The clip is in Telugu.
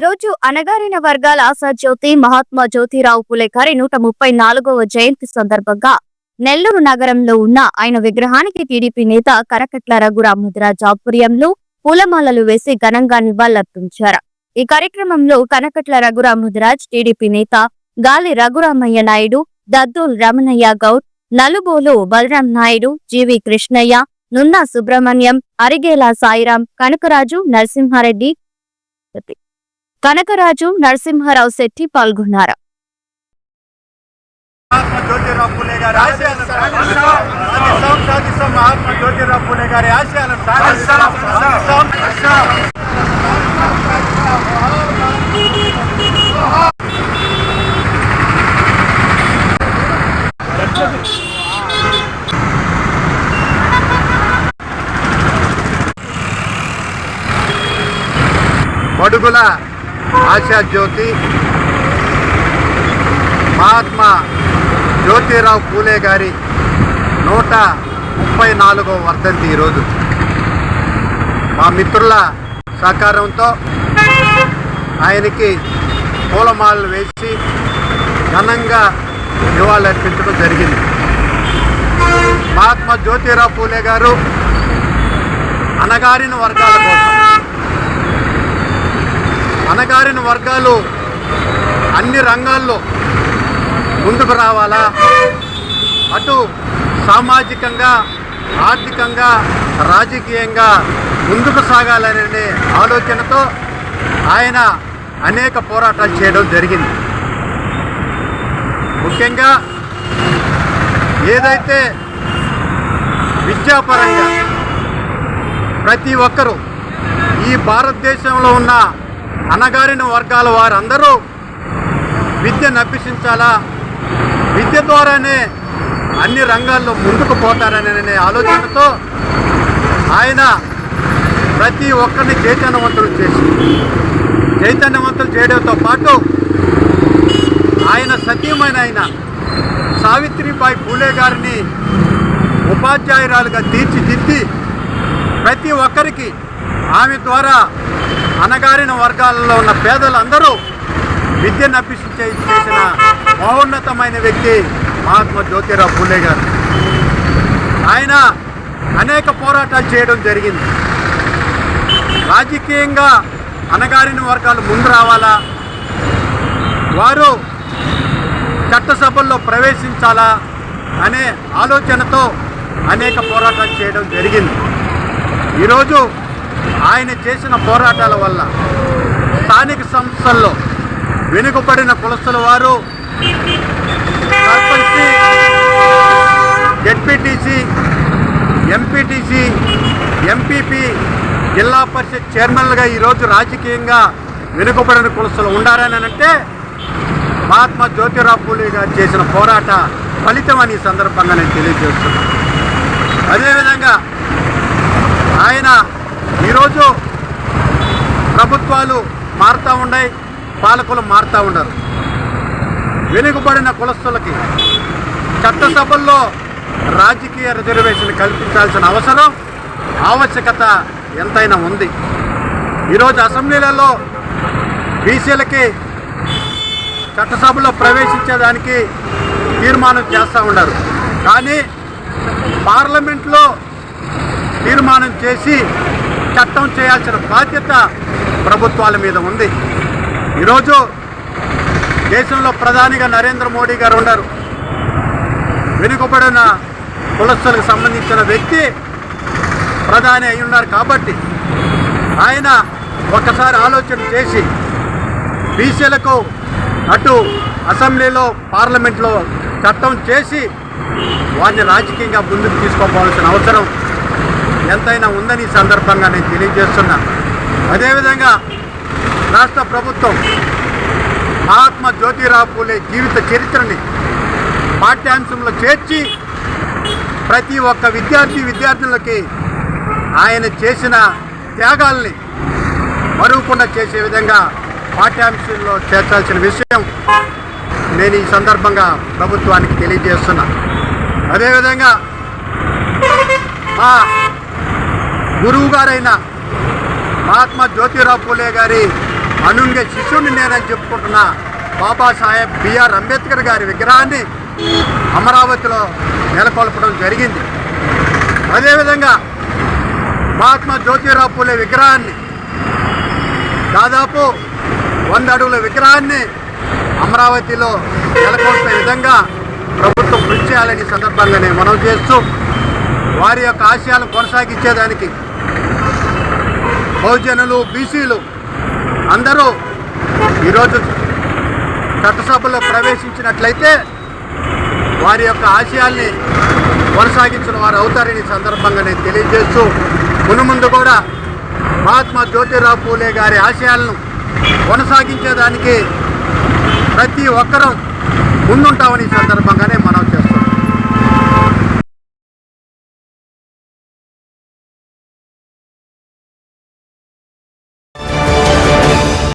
రోజు అణగారిన వర్గాల ఆశాజ్యోతి మహాత్మా జ్యోతిరావు పులే గారి నూట ముప్పై నాలుగవ జయంతి సందర్భంగా నెల్లూరు నగరంలో ఉన్న ఆయన విగ్రహానికి టీడీపీ నేత కరకట్ల రఘురామముద్రాజ్ ఆధ్వర్యంలో పూలమాలలు వేసి ఘనంగా నివాళులర్పించారు. ఈ కార్యక్రమంలో కనకట్ల రఘురామముద్రాజ్ టీడీపీ నేత గాలి రఘురామయ్య నాయుడు దద్దుల్ రమణయ్య గౌడ్ నలుబోలు బలరాం నాయుడు జీవి కృష్ణయ్య నున్నా సుబ్రహ్మణ్యం అరిగేలా సాయిరాం కనకరాజు నరసింహారెడ్డి కనకరాజు నరసింహారావు శెట్టి పాల్గొన్నారు. బడుగుల ఆశా జ్యోతి మహాత్మా జ్యోతిరావు పూలే గారి నూట ముప్పై నాలుగవ వర్ధంతి ఈరోజు. మా మిత్రుల సహకారంతో ఆయనకి పూలమాలలు వేసి ఘనంగా నివాళులర్పించడం జరిగింది. మహాత్మా జ్యోతిరావు పూలే గారు అణగారిన వర్గాల కోసం అణగారిన వర్గాలు అన్ని రంగాల్లో ముందుకు రావాలా? అటు సామాజికంగా ఆర్థికంగా రాజకీయంగా ముందుకు సాగాలనే ఆలోచనతో ఆయన అనేక పోరాటాలు చేయడం జరిగింది. ముఖ్యంగా ఏదైతే విద్యాపరంగా ప్రతి ఒక్కరూ ఈ భారతదేశంలో ఉన్న అణగారిన వర్గాల వారందరూ విద్యను అభ్యసించాలా విద్య ద్వారానే అన్ని రంగాల్లో ముందుకు పోతారనే ఆలోచనతో ఆయన ప్రతి ఒక్కరిని చైతన్యవంతులు చేసి చైతన్యవంతులు చేయడంతో పాటు ఆయన సత్యమైన ఆయన సావిత్రిబాయి పూలే గారిని ఉపాధ్యాయురాలుగా తీర్చిదిద్ది ప్రతి ఒక్కరికి ఆమె ద్వారా అణగారిన వర్గాలలో ఉన్న పేదలందరూ విద్యను అభ్యసించే చేసిన మహోన్నతమైన వ్యక్తి మహాత్మా జ్యోతిరావు పూలే గారు. ఆయన అనేక పోరాటాలు చేయడం జరిగింది. రాజకీయంగా అణగారిన వర్గాలు ముందు రావాలా? వారు చట్టసభల్లో ప్రవేశించాలా అనే ఆలోచనతో అనేక పోరాటాలు చేయడం జరిగింది. ఈరోజు ఆయన చేసిన పోరాటాల వల్ల స్థానిక సంస్థల్లో వెనుకబడిన కులస్తుల వారు సర్పంచి జడ్పీటీసీ ఎంపీటీసీ ఎంపీపీ జిల్లా పరిషత్ చైర్మన్లుగా ఈరోజు రాజకీయంగా వెనుకబడిన కులస్తులు ఉండారని అంటే మహాత్మా జ్యోతిరావు పూలే గారు చేసిన పోరాట ఫలితం అని ఈ సందర్భంగా నేను తెలియజేస్తున్నాను. అదేవిధంగా ఆయన ఈరోజు ప్రభుత్వాలు మారుతూ ఉన్నాయి పాలకులు మారుతూ ఉండరు. వెనుకబడిన కులస్తులకి చట్టసభల్లో రాజకీయ రిజర్వేషన్ కల్పించాల్సిన అవసరం ఆవశ్యకత ఎంతైనా ఉంది. ఈరోజు అసెంబ్లీలలో బీసీలకి చట్టసభలో ప్రవేశించేదానికి తీర్మానం చేస్తూ ఉన్నారు. కానీ పార్లమెంట్లో తీర్మానం చేసి చట్టం చేయాల్సిన బాధ్యత ప్రభుత్వాల మీద ఉంది. ఈరోజు దేశంలో ప్రధానిగా నరేంద్ర మోడీ గారు ఉన్నారు. వెనుకబడిన కులస్తులకు సంబంధించిన వ్యక్తి ప్రధాని అయి ఉన్నారు కాబట్టి ఆయన ఒక్కసారి ఆలోచన చేసి బీసీలకు అటు అసెంబ్లీలో పార్లమెంట్లో చట్టం చేసి వారిని రాజకీయంగా ముందుకు తీసుకోవాల్సిన అవసరం ఎంతైనా ఉందని ఈ సందర్భంగా నేను తెలియజేస్తున్నాను అదేవిధంగా రాష్ట్ర ప్రభుత్వం మహాత్మా జ్యోతిరావు పూలే జీవిత చరిత్రని పాఠ్యాంశంలో చేర్చి ప్రతి ఒక్క విద్యార్థి విద్యార్థులకి ఆయన చేసిన త్యాగాల్ని మరుగుకుండా చేసే విధంగా పాఠ్యాంశంలో చేర్చాల్సిన విషయం నేను ఈ సందర్భంగా ప్రభుత్వానికి తెలియజేస్తున్నా. అదేవిధంగా మా గురువు గారైన మహాత్మా జ్యోతిరావు పూలే గారి అనుంగే శిష్యుని నేనని చెప్పుకుంటున్న బాబాసాహెబ్ బిఆర్ అంబేద్కర్ గారి విగ్రహాన్ని అమరావతిలో నెలకొల్పడం జరిగింది. అదేవిధంగా మహాత్మా జ్యోతిరావు పూలే విగ్రహాన్ని దాదాపు వంద అడుగుల విగ్రహాన్ని అమరావతిలో నెలకొల్పే విధంగా ప్రభుత్వం కృషి చేయాలని సందర్భంగా నేను మనం చేస్తూ వారి యొక్క ఆశయాలను కొనసాగించేదానికి బహుజనులు బీసీలు అందరూ ఈరోజు చట్టసభలో ప్రవేశించినట్లయితే వారి యొక్క ఆశయాల్ని కొనసాగించిన వారు అవుతారని సందర్భంగా నేను తెలియజేస్తూ మునుముందు కూడా మహాత్మా జ్యోతిరావు పూలే గారి ఆశయాలను కొనసాగించేదానికి ప్రతి ఒక్కరూ ముందుంటామని సందర్భంగానే మనం